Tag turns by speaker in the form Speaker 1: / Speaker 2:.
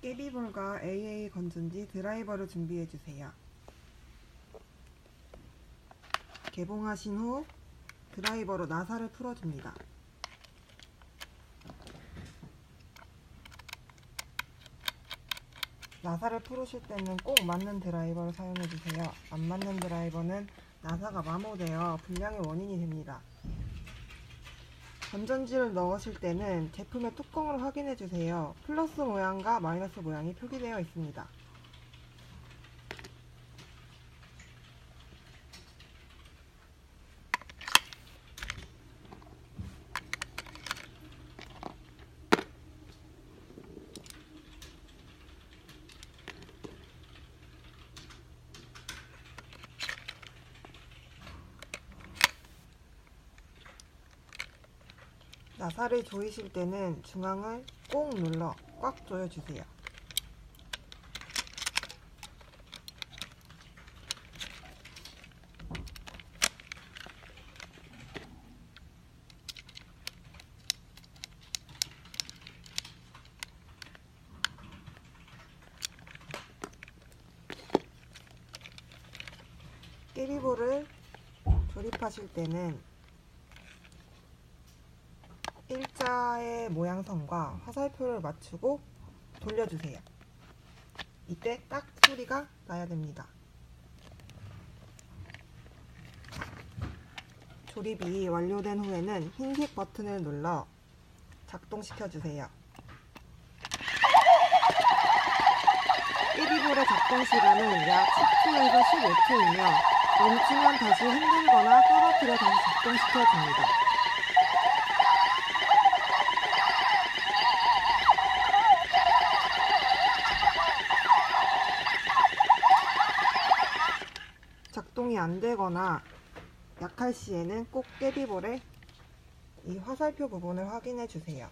Speaker 1: 깨비볼과 AA 건전지 드라이버를 준비해 주세요. 개봉하신 후 드라이버로 나사를 풀어줍니다. 나사를 풀으실 때는 꼭 맞는 드라이버를 사용해 주세요. 안 맞는 드라이버는 나사가 마모되어 불량의 원인이 됩니다. 건전지를 넣으실 때는 제품의 뚜껑을 확인해 주세요. 플러스 모양과 마이너스 모양이 표기되어 있습니다. 나사를 조이실 때는 중앙을 꼭 눌러 꽉 조여주세요. 깨비볼을 조립하실 때는 일자의 모양선과 화살표를 맞추고 돌려주세요. 이때 딱 소리가 나야 됩니다. 조립이 완료된 후에는 흰색 버튼을 눌러 작동시켜 주세요. 깨비볼의 작동 시간은 약 10초에서 15초이며 멈추면 다시 흔들거나 떨어뜨려 다시 작동시켜 줍니다. 작동이 안 되거나 약할 시에는 꼭 깨비볼의 이 화살표 부분을 확인해 주세요.